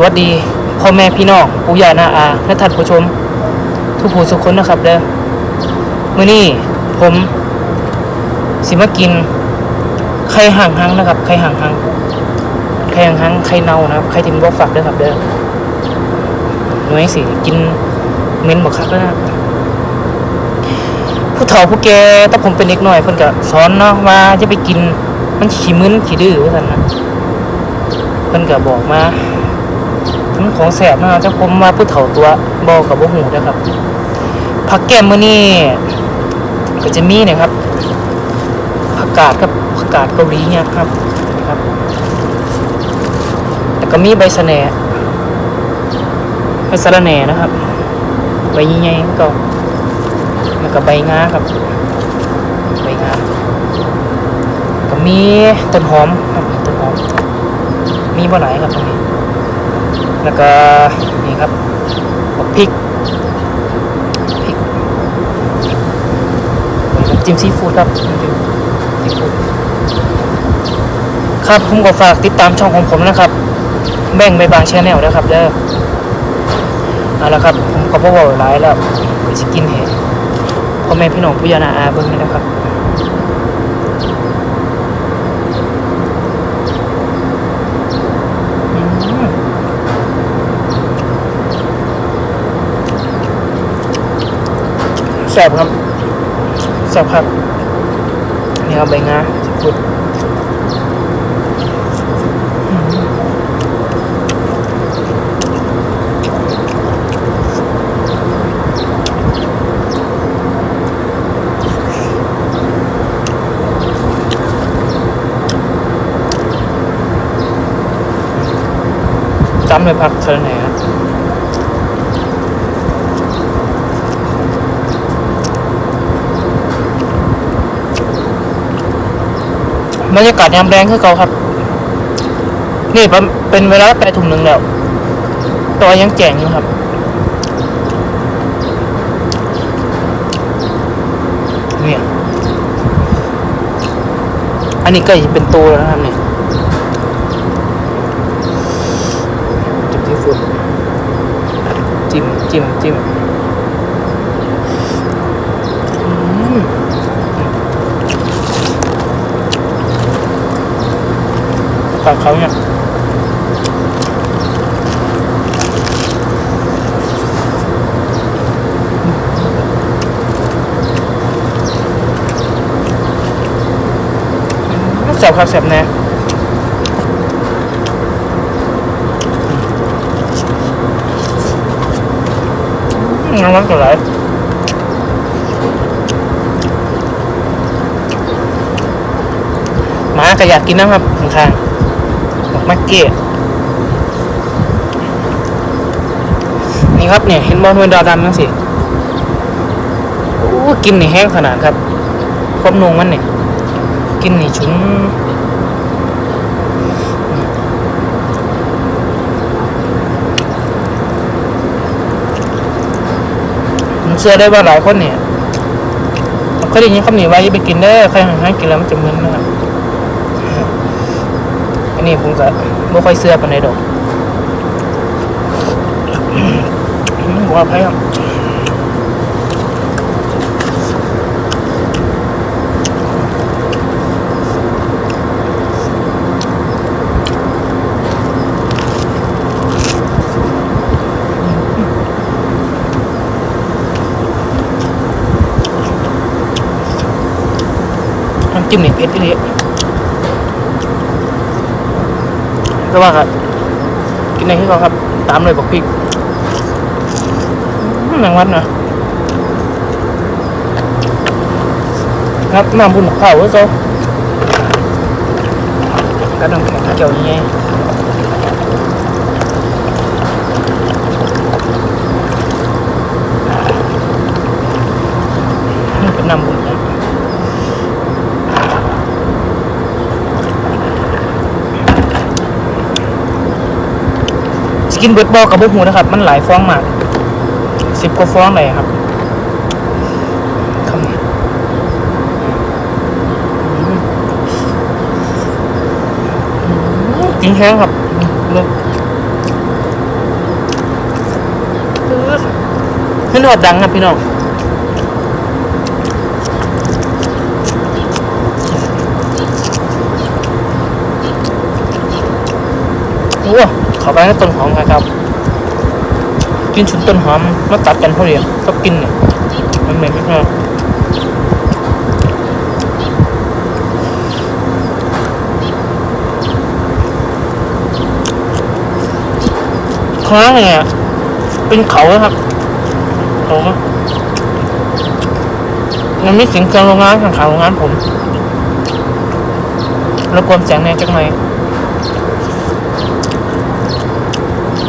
สวัสดีพ่อแม่พี่น้องปู่ย่านาอาและท่านผู้ชม ทุกผู้สุขคนนะครับเด้อมื้อนี้ผมสิมากินไข่ห่างหังนะครับไข่ห่างหังไข่ห่างหังไข่เน่านะครับไข่ที่มันบ่ฝักด้อครับเด้อหน่วยสิกินเหม็นบ่คักแล้วนะผู้เฒ่าผู้แก่ถ้าผมเป็นเด็กน้อยเพิ่นก็สอนเนาะว่าจะไปกินมันขี้มึนขี้ดื้อว่าซั่นนะเพิ่นก็บอกมา มันของแสบนะเจ้าผมมาผู้เฒ่าตัวบอกับบ่หูนะครับผักแก้มมื้อนี้ก็จะมีนะครับผักกาดกับผักกาดเกาหลีเนี่ยครับครับแล้วก็มีใบสะแหน่ใบสะระแหน่นะครับ ใบใหญ่ๆก็แล้วก็ใบงาครับใบงาก็มีต้นหอมครับต้นหอมมีบ่หลายครับตรงนี้ แล้วก็นี่ครับบักพริกพริกจิ้มซีฟู้ดครับจิ้มซีฟู้ดครับผมก็ฝากติดตามช่องของผมนะครับ แบ่งไปบางชแนลนะครับเด้อเอาละครับ ผมก็บ่บอกหลายแล้วก็สิกินแห่พ่อแม่พี่น้องผู้ยานาอาเบิ่งนะครับ แซ่บครับแซ่บครับนี่ครับใบงาสิพุดจำเลยพักเชิญไหนครับ บรรยากาศยามแรงคือเก่าครับ นี่เป็นเวลาแปดทุ่มหนึ่งแล้วตัวยังแจ่งอยู่ครับเนี่ยอันนี้ก็จะเป็นตัวแล้วนะครับเนี่ยจิ้มที่ฝุ่นจิ้มจิ้มจิ้ม ปากเขาเนี่ยแสบครับแสบแน่น้ำมันก็ไหลหมา ก็อยากกินนะครับข้างๆบอกมาเกะนี่ครับเนี่ยเห็นบอลเวนดาดำนั่นสิโอ้กินนี่แห้งขนาดครับความนงมันเนี่ยกินนี่ชุ้นผมเชื่อได้ว่าหลายคนเนี่ยเคยได้ยินคำนี้ว่าอย่าไปกินเด้อใครให้กินแล้วมันจะมึนนะครับ นนี้ผมก็ไม่ค่อยเสื้อปานใดดอกอืมว่าไพ่ครับน้ำจิ้มนี่เผ็ดที่นี่ ก็ว่าครับกินในที่เขาครับ ตามเลยบอกพริกอืมหนังวัดนะครับน้ำบุญข้าวก็โซก็น้ำแข็งเกี่ยวยังไง กินเบิร์ดบอลกับบุกหูนะครับ มันหลายฟองมากสิบกว่าฟองเลยครับกินแห้งครับนึกขึ้นหอดดังครับพี่น้องโอ้ ขอไปให้ต้นหอมครับกินชุนต้นหอมมาตัดกันพอดีก็กินเนี่ยมันเหม็นมากข้างล่างเนี่ยเป็นเขาครับเขามันมีเสียงเครื่องโรงงานข้างๆโรงงานผมรบกวนแสงแน่จังหนอย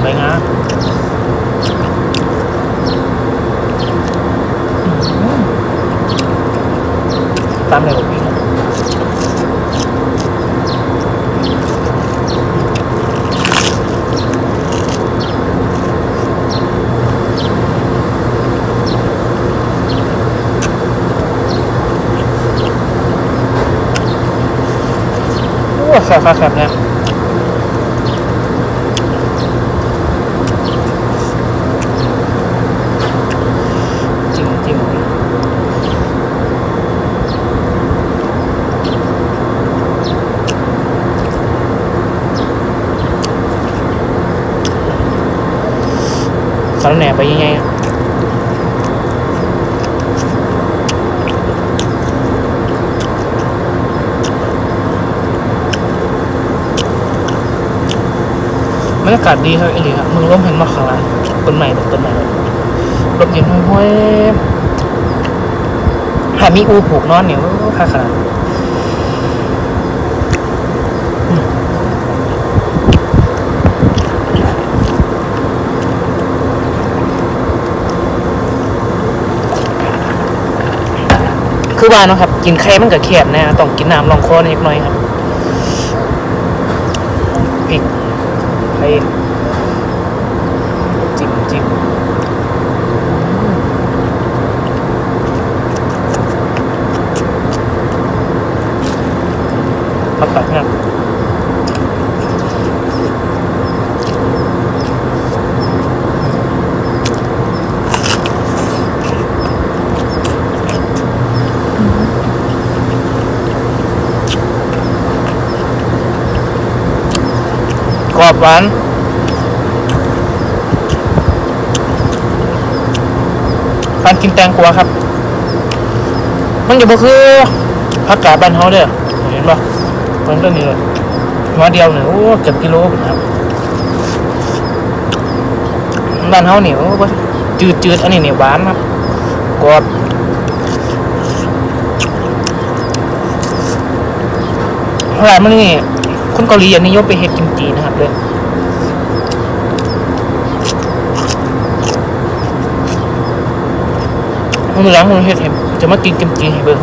ใบงาตามเลยผมพี่ครับโอ้แซ่บแซ่บเนี่ยจริงจริง สารแหน่ไปยังไงบรรยากาศดีครับเอลีครับมึงร่มเห็นมาข้างหลังต้นใหม่ต้นใหม่ลยรถเย็นห้อยๆหามีอูผูกนอนเนี่ยโอ้ค่าขนาด คือว่าเนาะครับ กินไข่มันกับแคบนะต้องกินน้ำรองคอนิดหน่อยครับพริกไข่จิ้มจิ้มผักตัดเนี่ยกรอบ หวานการกินแตงกวาครับ มันอยู่บ่คือผักกาดบ้านเฮาเด้อเห็นป่ะมันต้นนี้เลยหัวเดียวเนี่ยโอ้เกือบกิโลพุ่นครับบ้านเฮาเหนียโอ้บ่จืดจืดๆอันนี้เนี่ยหวานครับกรอบร้านมันนี่ คนเกาหลีอันนิยมไปเฮ็ดกิมจินะครับเลยมือหลังผมเฮ็ดเห็นจะมากินกิมจิให้เบิ่ง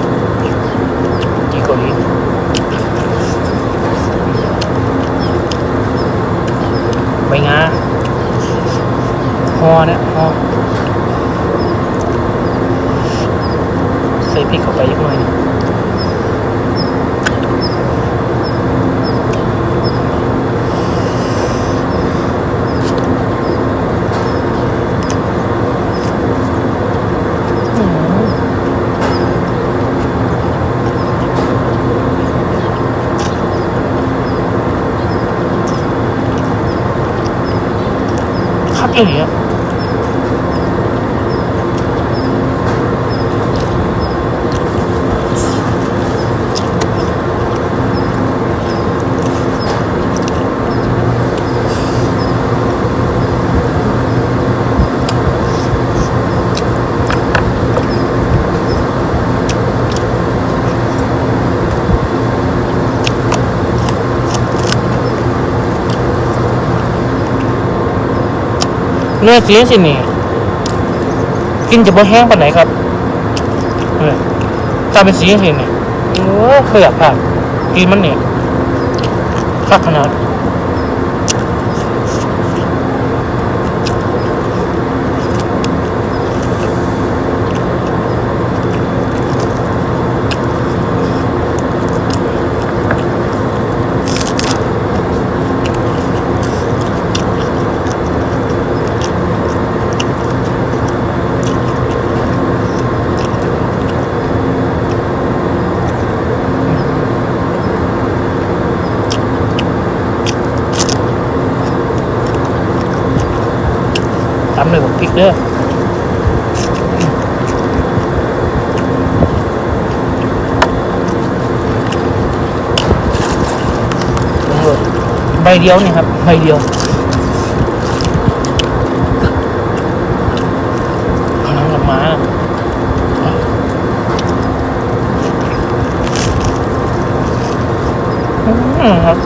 จิเกาหลีใบงาฮอเนี่ยฮอใส่พริกเข้าไปอีกหน่อยนึ่ง อย่างเงี้ย เนื้อสีสินี่ กินจะบ่แห้งปานไหนครับเออตาเป็นสีสินี่โอ้เคยอยากผ่านกินมันเนี่ยคักขนาด ใบเดียวนี่ครับ ใบเดียวน้ำลงมาอืมครับ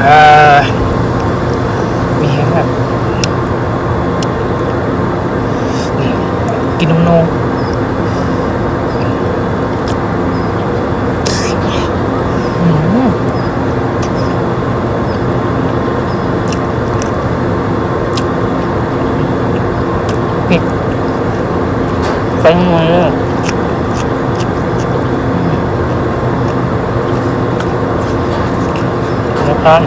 อ่ามีแห้งแบบนี่กินนมโนอืม นี่ไปหมดเลยนะครับพัก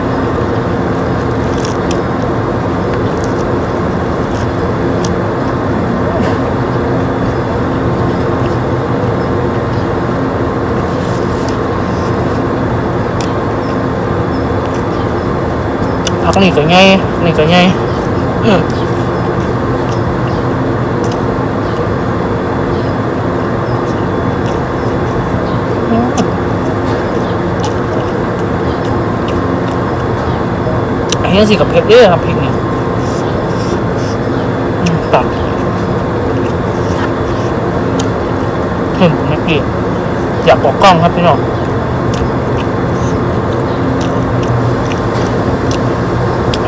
นี่สิกับเผ็ดเด้อครับพริกนี่อืมตัดเห็นไม่เกลียดอยากบอกกล้องครับพี่น้อง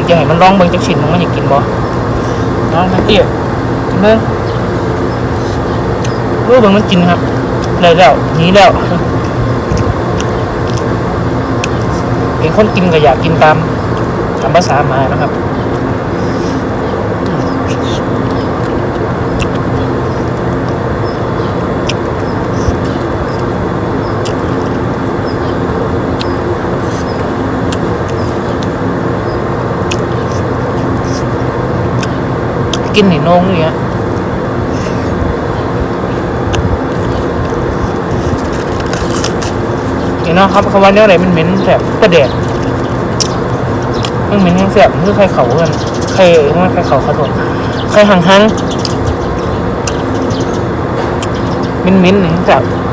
อยากให้มันลองเบิ่งจักชิ้นมันมันอยากกินบ่น้องนักเตี้ยกินเลยรู้เบิ่งมันกินครับได้แล้วนี้แล้วเป็นคนกินก็อยากกินตาม ตามภาษามานะครับกินหนีนงนี่ฮะนี่เนาะครับคำว่าเนี้ยอะไรมันเหม็นแบบกระเด็ด มันเหม็นแห้งแสบคือใครเขาเพื่อนใครว่าใครเขาขอโทษใครหังหังมินมินๆนี่แบบอืม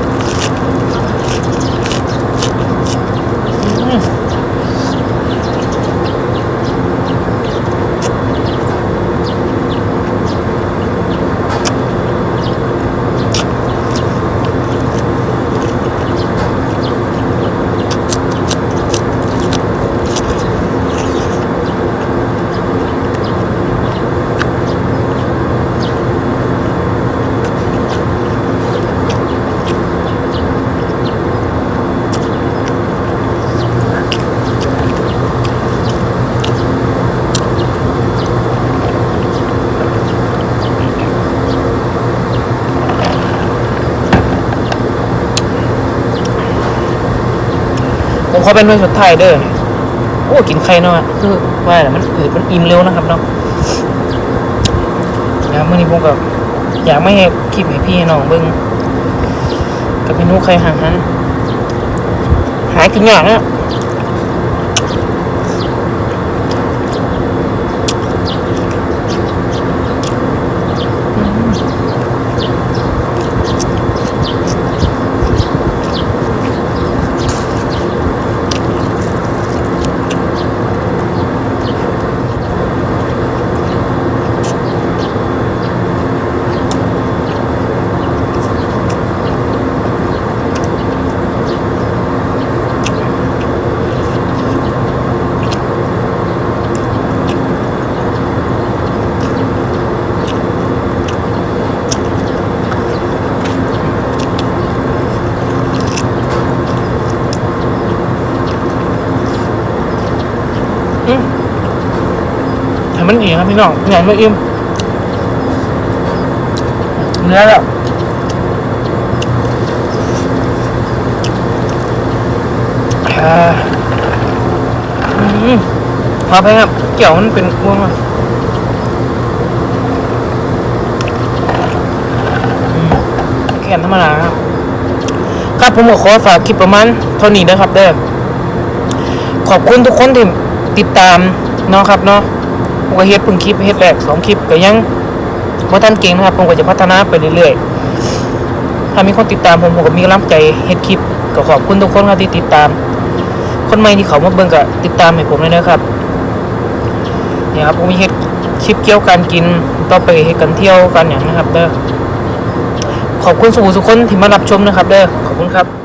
ผมขอเป็นเรื่องสุดท้ายเด้อนี่โอ้กินไข่เนาะคือว่าแต่มันอืดมันอิ่มเร็วนะครับเนาะนะเมื่อนี้ผมก็อยากไม่ให้คลิปให้พี่น้องเบิ้งกับเมนูไข่ห่างหันหากินยากนะ มันอิ่มครับพี่น้องใหญ่ไม่อิ่มเนื้อแล้วอ่าไปครับเกี่ยวมันเป็นม่วงอะแค่ธรรมดาครับ ครับผมขอฝากคลิปประมาณเท่านี้นะครับเด้อขอบคุณทุกคนที่ติดตามเนาะครับเนาะ ผมก็เฮ็ดเพิ่งคลิปเฮ็ดแรกสองคลิปก็ยังบ่ทันเก่งนะครับผมก็จะพัฒนาไปเรื่อยๆถ้ามีคนติดตามผมผมก็มีกำลังใจเฮ็ดคลิปก็ขอบคุณทุกคนครับที่ติดตาม คนใหม่ที่เขามาเบิ่งก็ติดตามให้ผมเลยนะครับเนี่ยครับผมมีเฮ็ดคลิปเกี่ยวกับการกินต่อไปเฮ็ดกันเที่ยวกันอย่างนะครับเด้อขอบคุณสู่ทุกคนที่มารับชมนะครับ เด้อขอบคุณครับ